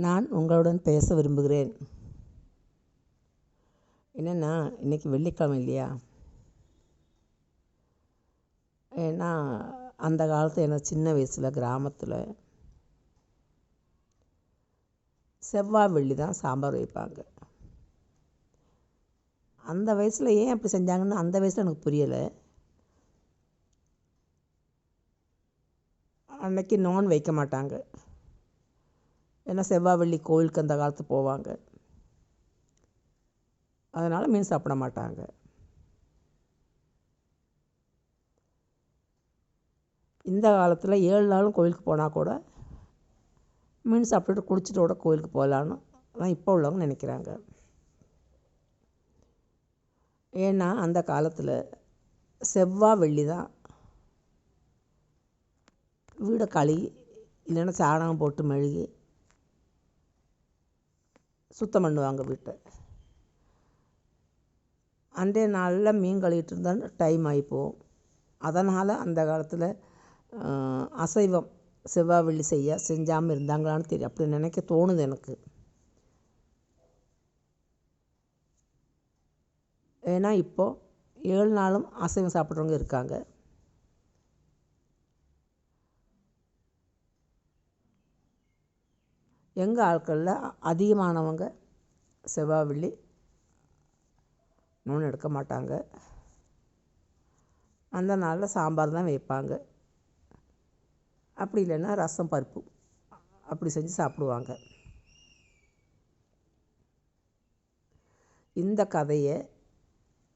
நான் உங்களுடன் பேச விரும்புகிறேன். என்னென்னா இன்றைக்கி வெள்ளிக்கிழமை இல்லையா? ஏன்னா அந்த காலத்து எனக்கு சின்ன வயசில் கிராமத்தில் செவ்வாய் வெள்ளி தான் சாம்பார் வைப்பாங்க. அந்த வயசில் ஏன் அப்படி செஞ்சாங்கன்னு அந்த வயசில் எனக்கு புரியலை. அன்னைக்கு நான் வைக்க மாட்டாங்க. ஏன்னா செவ்வாய் வெள்ளி கோயிலுக்கு அந்த காலத்து போவாங்க. அதனால் மீன் சாப்பிட மாட்டாங்க. இந்த காலத்தில் ஏழு நாளும் கோயிலுக்கு போனால் கூட மீன் சாப்பிட்டுட்டு குளிச்சுட்டு கூட கோயிலுக்கு போகலான்னு தான் இப்போ உள்ளவங்க நினைக்கிறாங்க. ஏன்னா அந்த காலத்தில் செவ்வாய் வெள்ளி தான் வீடை கழுவி இல்லைன்னா சாணம் போட்டு மெழுகி சுத்தம் பண்ணுவாங்க வீட்டை. அன்றைய நாளில் மீன் கழுவிட்டு இருந்தால் டைம் ஆகிப்போம் அதனால் அந்த காலத்தில் அசைவம் செவ்வாய் வெள்ளி செய்ய செஞ்சாமல் இருந்தாங்களான்னு தெரியும் அப்படி நினைக்க தோணுது எனக்கு. ஏன்னா இப்போது ஏழு நாளும் அசைவம் சாப்பிட்றவங்க இருக்காங்க. எங்கள் ஆட்களில் அதிகமானவங்க செவ்வாய் வெள்ளி நூன் எடுக்க மாட்டாங்க. அந்த நாளில் சாம்பார் தான் வைப்பாங்க. அப்படி இல்லைன்னா ரசம் பருப்பு அப்படி செஞ்சு சாப்பிடுவாங்க. இந்த கதையை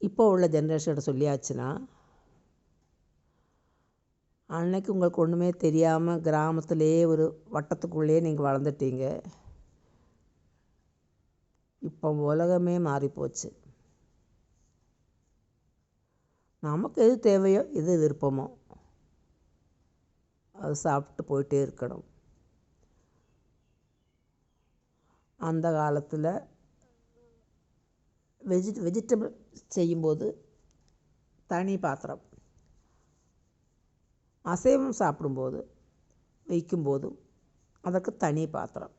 இப்போ உள்ள ஜென்ரேஷன்கிட்ட சொல்லியாச்சுன்னா அன்னைக்கு உங்களுக்கு ஒன்றுமே தெரியாமல் கிராமத்திலே ஒரு வட்டத்துக்குள்ளேயே நீங்கள் வளர்ந்துட்டீங்க. இப்போ உலகமே மாறிப்போச்சு. நமக்கு எது தேவையோ எது விருப்பமோ அது சாப்பிட்டு போயிட்டே இருக்கணும். அந்த காலத்தில் வெஜி வெஜிடபிள் செய்யும்போது தனி பாத்திரம். அசைவம் சாப்பிடும்போது வைக்கும்போதும் அதற்கு தனி பாத்திரம்.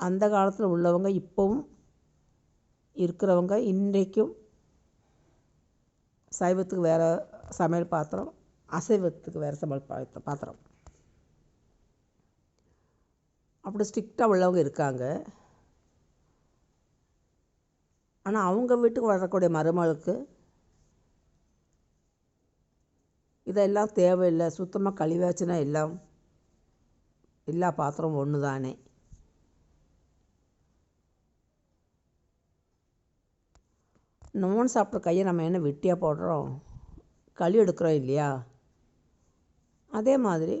அந்த காலத்தில் உள்ளவங்க இப்போவும் இருக்கிறவங்க இன்றைக்கும் சைவத்துக்கு வேறு சமையல் பாத்திரம் அசைவத்துக்கு வேறு சமையல் பாத்திரம் பாத்திரம். அப்படி ஸ்ட்ரிக்டாக உள்ளவங்க இருக்காங்க. ஆனால் அவங்க வீட்டுக்கு வரக்கூடிய மருமகளுக்கு இதெல்லாம் தேவையில்லை. சுத்தமாக கழிவாச்சுன்னா எல்லாம் எல்லா பாத்திரம் ஒன்று தானே நோன் சாப்பிட்ற கையை நம்ம என்ன வெட்டியாக போடுறோம்? களி எடுக்கிறோம் இல்லையா? அதே மாதிரி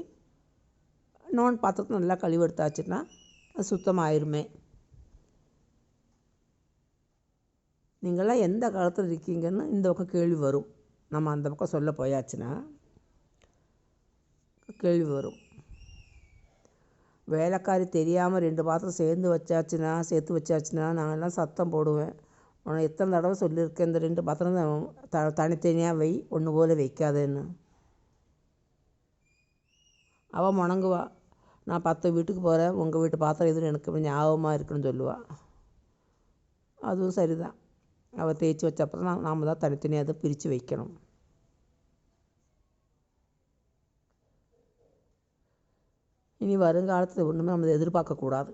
நோன் பாத்திரத்தை நல்லா கழுவி எடுத்தாச்சுன்னா அது சுத்தமாயிருமே நீங்களாம் எந்த காலத்தில் இருக்கீங்கன்னு இந்த பக்கம் கேள்வி வரும். நம்ம அந்த பக்கம் சொல்ல போயாச்சுன்னா கேள்வி வரும். வேலைக்காரி தெரியாமல் ரெண்டு பாத்திரம் சேர்ந்து வச்சாச்சுன்னா சேர்த்து வச்சாச்சுன்னா நாங்கள்லாம் சத்தம் போடுவேன். உனக்கு எத்தனை தடவை சொல்லியிருக்கேன் இந்த ரெண்டு பாத்திரம் த தனித்தனியாக வை ஒன்று போல் வைக்காதேன்னு. அவள் முணங்குவா. நான் பத்து வீட்டுக்கு போகிறேன் உங்கள் வீட்டு பாத்திரம் எதுவும் எனக்கு ஞாபகமாக இருக்குன்னு சொல்லுவாள் அதுவும் சரிதான். அவள் தேய்ச்சி வச்சப்பறம் நாம் தான் தனித்தனியாக அதை பிரித்து வைக்கணும். இனி வருங்காலத்தில் ஒன்றுமே நம்ம எதிர்பார்க்கக்கூடாது